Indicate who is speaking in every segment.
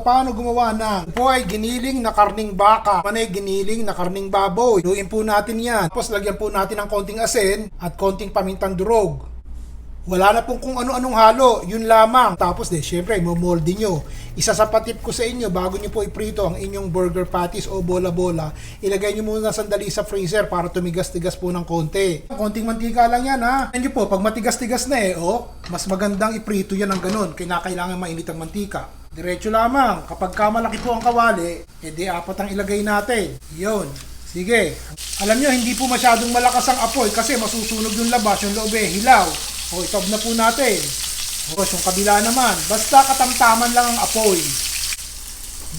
Speaker 1: paano gumawa ng po ay giniling na karning baka, manay giniling na karning baboy. Luin po natin yan. Tapos lagyan po natin ng konting asin at konting pamintang durog. Wala na pong kung ano-anong halo, yun lamang. Tapos de, syempre, momolde nyo. Isa sa patip ko sa inyo, bago nyo po iprito ang inyong burger patties o bola-bola, ilagay nyo muna sandali sa freezer para tumigas-tigas po ng konti. Konting mantika lang yan ha. Yan po, pag matigas-tigas na eh, oh, mas magandang iprito yan ng ganun. Kaya kailangan mainit ang mantika. Diretso lamang, kapag ka malaki po ang kawali, edi apat ang ilagay natin. Yun. Sige. Alam nyo, hindi po masyadong malakas ang apoy kasi masusunog yung labas, yung loob eh, hilaw. O, itob na po natin. O, yung kabila naman. Basta katamtaman lang ang apoy.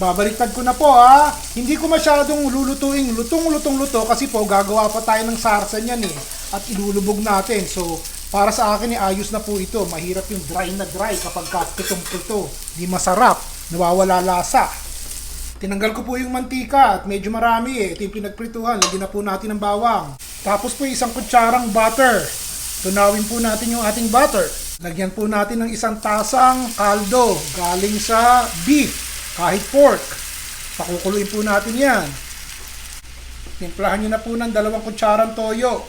Speaker 1: Babaliktad ko na po ha. Hindi ko masyadong lulutuing lutong-lutong luto kasi po gagawa pa tayo ng sarsa niyan eh. At ilulubog natin. So, para sa akin eh, ayos na po ito. Mahirap yung dry na dry kapag kapitong-pito. Di masarap. Nawawala lasa. Tinanggal ko po yung mantika at medyo marami eh. Ito yung pinagprituhan. Lagyan na po natin ng bawang. Tapos po isang kutsarang butter. Tunawin po natin yung ating butter. Lagyan po natin ng isang tasang kaldo galing sa beef, kahit pork. Pakukuluin po natin yan. Timplahan nyo na po ng dalawang kutsarang toyo.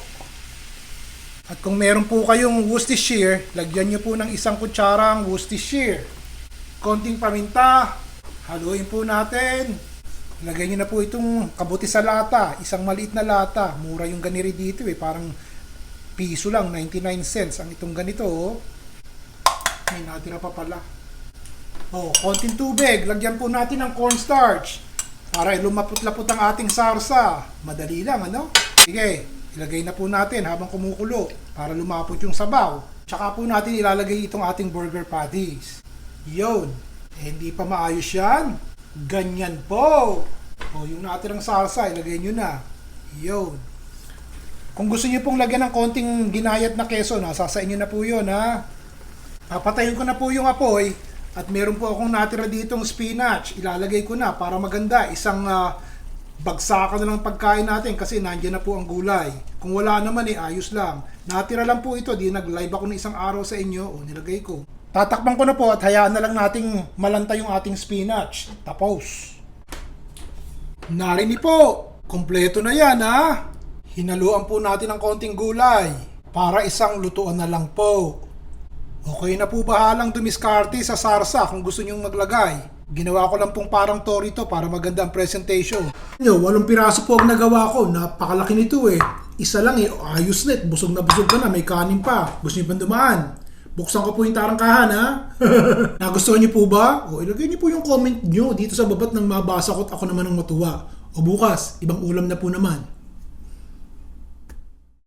Speaker 1: At kung meron po kayong Worcestershire, lagyan nyo po ng isang kutsarang Worcestershire. Konting paminta, haluin po natin. Lagyan nyo na po itong kabuti sa lata, isang maliit na lata. Mura yung ganiri dito eh, parang piso lang, 99 cents ang itong ganito. Oh. May natira pa pala. Oh, konting tubig. Lagyan po natin ng cornstarch para lumapot-lapot ang ating sarsa. Madali lang, ano? Sige, ilagay na po natin habang kumukulo para lumapot yung sabaw. Tsaka po natin ilalagay itong ating burger patties. Yun. Eh, hindi pa maayos yan. Ganyan po. O, yung natirang salsa, ilagay nyo na. Yun. Kung gusto niyo pong lagyan ng konting ginayat na keso, nasa sa inyo na po yun, ha? Papatayin ko na po yung apoy at meron po akong natira ditong spinach. Ilalagay ko na para maganda. Isang ah, bagsakan na lang pagkain natin kasi nandiyan na po ang gulay. Kung wala naman eh, ayos lang. Natira lang po ito. Di nag-live ako ng isang araw sa inyo. O, nilagay ko. Tatakpan ko na po at hayaan na lang nating malanta yung ating spinach. Tapos. Narinig po. Kompleto na yan ha. Hinaluan po natin ng konting gulay para isang lutuan na lang po. Okay na po bahalang dumiskarte sa sarsa kung gusto nyong maglagay. Ginawa ko lang pong parang torito para maganda ang presentation. Nyo, walong piraso po ang nagawa ko. Napakalaki nito eh. Isa lang eh. Ayos na eh. Busog na busog ka na. May kanin pa. Gusto nyo ba dumaan? Buksan ko po yung tarangkahan ha. Nagustuhan niyo po ba? O ilagay niyo po yung comment nyo dito sa babat ng mabasa ko at ako naman ang matuwa. O bukas, ibang ulam na po naman.